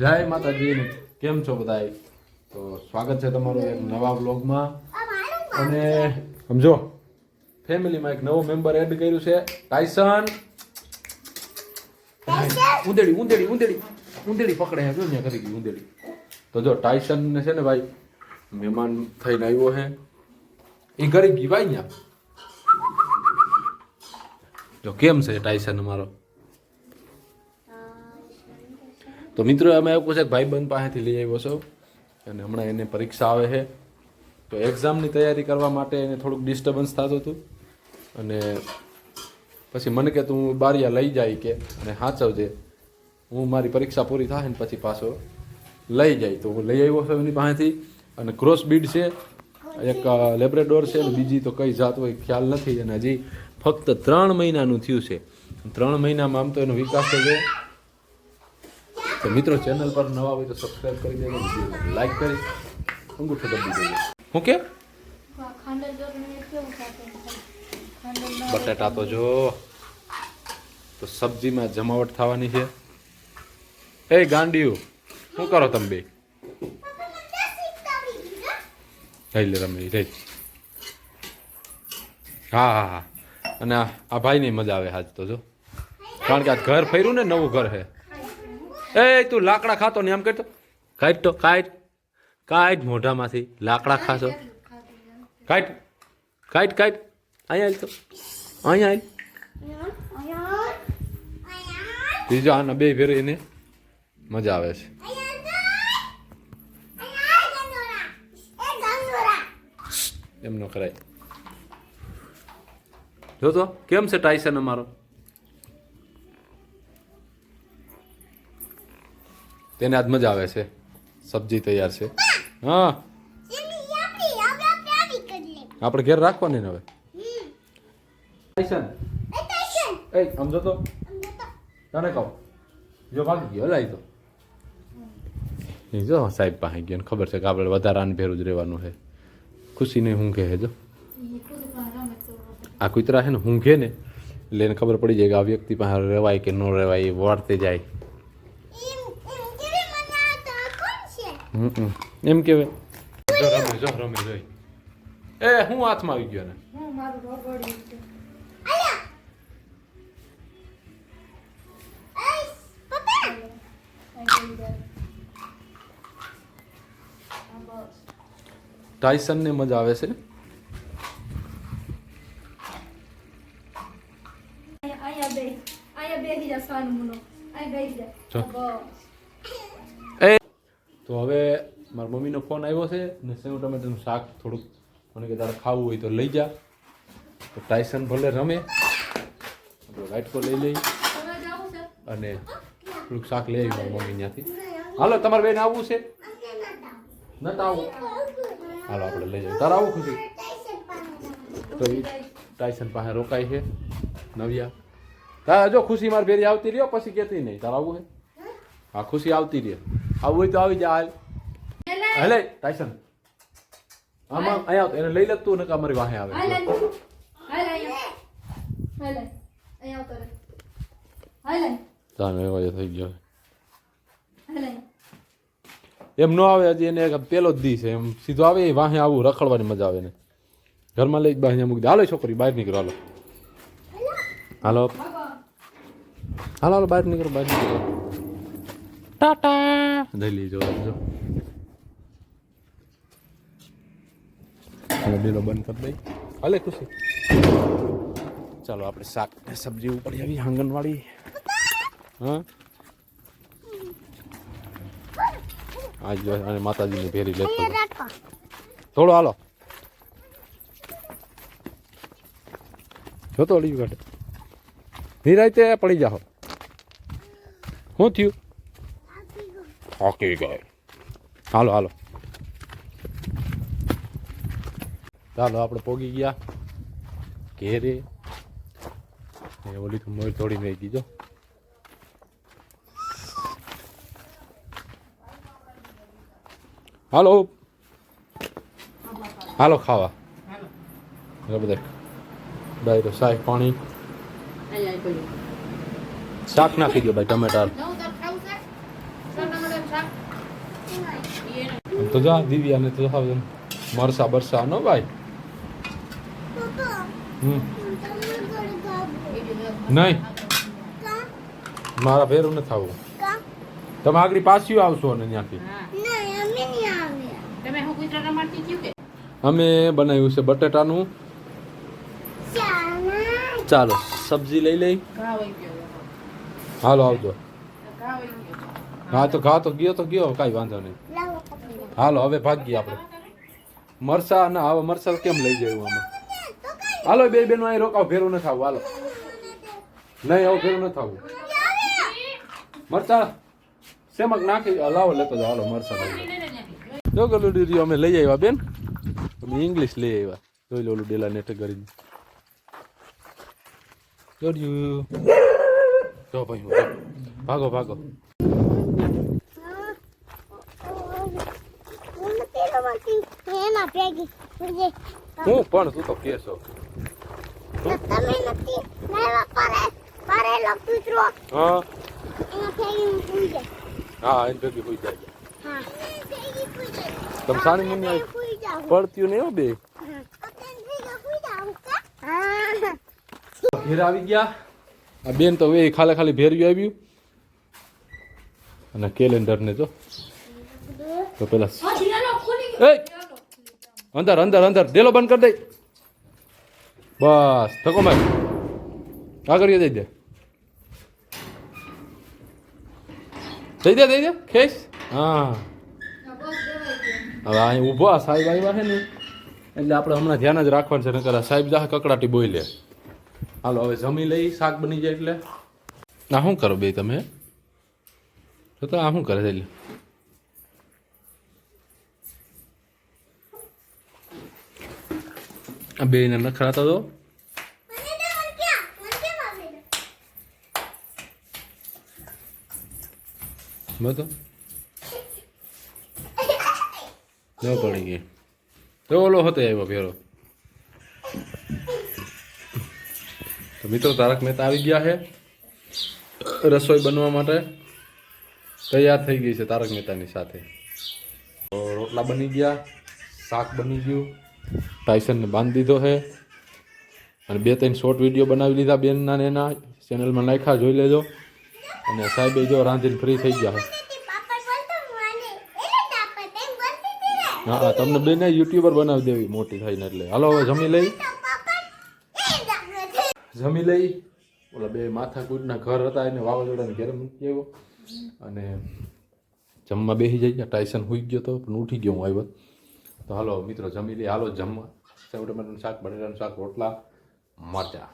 જય માતાજી કેમ છો બધા તો સ્વાગત છે તમારું એક નવા બ્લોગમાં અને સમજો. ફેમિલીમાં એક નવો મેમ્બર એડ કર્યું છે ટાઈસન ઉંદેડી ઉંદેડી ઉંદેડી. ઉંદેડી પકડે છે જો અહીંયા કરી ગઈ ઉંદેડી. તો જો ટાઈસન ને છે ને ભાઈ મહેમાન થઈને આવ્યો છે. એ કરી ગઈ ભાઈ અહીંયા. જો કેમ છે ટાઈસન અમારો? તો મિત્રો, અમે એવું છે કે ભાઈબંધ પાસેથી લઈ આવ્યો છો અને હમણાં એને પરીક્ષા આવે છે. તો એક્ઝામની તૈયારી કરવા માટે એને થોડુંક ડિસ્ટર્બન્સ થતું હતું. અને પછી મને કે, તું બારિયા લઈ જાય કે? અને સાચવજે હું મારી પરીક્ષા પૂરી થાય ને પછી પાછો લઈ જાય. તો હું લઈ આવ્યો છું એની પાસેથી. અને ક્રોસ બીડ છે, એક લેબ્રેડોર છે અને બીજી તો કઈ જાત હોય ખ્યાલ નથી. અને હજી ફક્ત ત્રણ મહિનાનું થયું છે. ત્રણ મહિનામાં આમ તો એનો વિકાસ થયો તો મિત્રો ચેનલ પર નવા હોય તો સબસ્ક્રાઈબ કરી દેજો, વિડીયોને લાઈક કરી અંગૂઠો દબી દેજો. હું કે? બટાટા તો જો, તો સબ્જીમાં જમાવટ થવાની છે. એ ગાંડિયું, શું કરો તમે બે? લે રમે રહી હા હા હા. અને આ આ ભાઈની મજા આવે આજ તો, જો. કારણ કે આજ ઘર ફર્યું ને નવું ઘર છે. એ, તું લાકડા ખાતો ને આમ કરતો કાઢ તો, કાઢ. કાઢ મોઢામાંથી, લાકડા ખાશો. કાઢ. કાઢ કાઢ. અહીંયા તો. અહીંયા આલ. બીજો આના બે ફેર એને મજા આવે છે. એમ ન કરાય. જો તો કેમ છે ટાઈસન અમારો? તેને આજ મજા આવે છે. સબ્જી તૈયાર છે. હા. આપણે ઘેર રાખવાની ને હવે? એ સમજો તો તને કહું જો ભાગી ગયો હલાઈ તો. જો સાહેબ પાસે ગયો ને ખબર છે કે આપણે વધારાને ભેરું જ રહેવાનું છે. ખુશી નહીં હું છે જો. આ કૂતરા છે ને ઊંઘે ને. એટલે એને ખબર પડી જાય કે આ વ્યક્તિ પાસે રહેવાય કે ન રહેવાય એ વાળતે જાય. એમ કેવાય. જો રમે જો રમે જોઈ. એ હું હાથમાં આવી ગયો ને? ટાઈસન ને મજા આવે છે? આયા બે આયા બે જા સાનું મુનો. અહીંયા બેસી જો. જા બસ એ તો હવે મારા મમ્મીનો ફોન આવ્યો છે ને સેવ ટમેટાનું શાક થોડુંક મને કે તારે ખાવું હોય તો લઈ જા. તો ટાયસન ભલે રમે, આપણે વાઇટકો લઈ લઈ. તમે અને થોડુંક શાક લઈ આવી મારી મમ્મી ત્યાંથી. હાલો, તમારે બેન આવવું છે? નતા આવું. હાલો, આપણે લઈ જઈએ. તારે આવું ખુશી? તો એ ટાયસન પાસે રોકાય છે, નવિયા. તારા જો ખુશી મારી ભેરી આવતી રહ્યો? પછી કહેતી નહીં. તારે આવવું છે? હા, ખુશી આવતી રહે. આવું હોય તો આવી જાય હાલ. હલે ટાઈસન આમાં અહીંયા આવતો એને લઈ લેતું તું અમારી મારી વાહે આવે. હલે. હલે અહીંયા. આવતો એવો થઈ ગયો. હાલ. એમ ન આવે હજી એને એક પેલો જ દી છે. એમ સીધો આવે એ વાહે આવું રખડવાની મજા આવે ને ઘરમાં લઈ બહાર મૂકી દે. હાલો છોકરી બહાર નીકળો હાલો. હાલો. હાલો હાલો બહાર નીકળો બહાર નીકળો. ટાટા! જઈ લીજો જો. હવે બેલો બંધ કરી દઈ. હાલે ખુશી. ચાલો આપણે શાક ને સબ્જી ઉપાડી આવી આંગણવાડી. હા? આજ જો અને માતાજીની ભેરી લેતો થોડો હાલો. જોતો અડી કાઢે. નિરાયતે પડી જાઓ. શું થયું? થાકી ગયો. હાલો હાલો. ચાલો આપણે પોગી ગયા. ઘેરે. એ ઓલી તો મોર તોડીને મેં દીધો હાલો. હાલો ખાવા. બધા ડાયરો શાક, પાણી. શાક નાખી દો ભાઈ, ટમેટા. તો જા દિવ્યાને તો મરસા બરસા નો ભાઈ. નહીં. મારા ભેરું નથી આવું તમે આગળ પાછી આવશો ને ત્યાંથી. તમે હું ગુજરાત રમાડતી થયું કે? અમે બનાવ્યું છે બટેટાનું. ચાલો સબ્જી લઈ લઈ. હાલો આવજો. હા તો ઘા તો ગયો તો ગયો કાંઈ વાંધો નહીં. હાલો હવે ભાગીએ આપણે. મરસા ના હવે મરસા કેમ લઈ જવું આમાં? હાલો બે બેનો અહીં રોકાવ, ભેરું નથી આવું હાલો. નહીં, આવું ભેરું નથી આવું મરચા શેમક નાખી? લાવો, લેતો જાઓ, હાલો, મરચા. જો ગલું ડીરી અમે લઈ આવ્યા, બેન. અમે ઇંગ્લિશ લઈ આવ્યા. જોઈ લો ડેલા નેટ કરીને. જોડ્યું જો ભાઈ ભાગો ભાગો એમાં ભેગી હું પણ તું તો કેસો તમે નથી. લેવા પારે પારેલો કૂતરો હા. એમાં ભેગી પૂજે હા એને ભેગી હોઈ જાય. હા. તમે સાની મુની આવી પૂઈ જાવ પડતી નહીં હો બે? ઘેર આવી ગયા. આ બેન તો એ ખાલી ખાલી ભેર્યું આવ્યું. અને કેલેન્ડર ને જો. તો પેલા અંદર અંદર અંદર. ડેલો બંધ કરી દે. બસ થકો ભાઈ આગળ દઈ દે. દઈ દે દઈ દે. ખેસ હા. હવે અહીં ઊભો આ સાહેબ આવ્યા છે ને, એટલે આપણે હમણાં ધ્યાન જ રાખવાનું છે, નકર સાહેબ જા કકડાટી બોલે હાલો, હવે જમી લઈ, શાક બની જાય એટલે. ના, શું કરો બે તમે? તો આ શું કરે છે એટલે? આ બે ને નખરાતા તો મને દે. મને ક્યાં મને કેમ આપે બધો ન પડી ગઈ. તો ઓલો હતો આવ્યો ફેરો તો મિત્રો, તારક મહેતા આવી ગયા છે રસોઈ બનવા માટે. તૈયાર થઈ ગઈ છે તારક મહેતાની સાથે. રોટલા બની ગયા, શાક બની ગયું. ટાઈસનને બાંધી દીધો છે. અને બે ત્રણ શોર્ટ વીડિયો બનાવી લીધા બેનના ને એના. ચેનલમાં નાખ્યા, જોઈ લેજો. અને સાહેબે જો રાંધીને ફ્રી થઈ ગયા હા હા, તમને બેને યુટ્યુબર બનાવી દેવી મોટી થઈને એટલે. હાલો, હવે જમી લઈ. જમી લઈ. ઓલા બે માથાકૂટના ઘર હતા, એને વાવાઝોડાને ઘેર મૂકી આવ્યો. અને જમવા બેસી જઈ ગયા. ટાઈસન હુઈ ગયો તો, પણ ઉઠી ગયો હું આવ્યો. તો હાલો મિત્રો જમી લઈએ. હાલો જમવા. સેવ ટમેટાનું શાક બટેટાનું શાક રોટલા મરચા.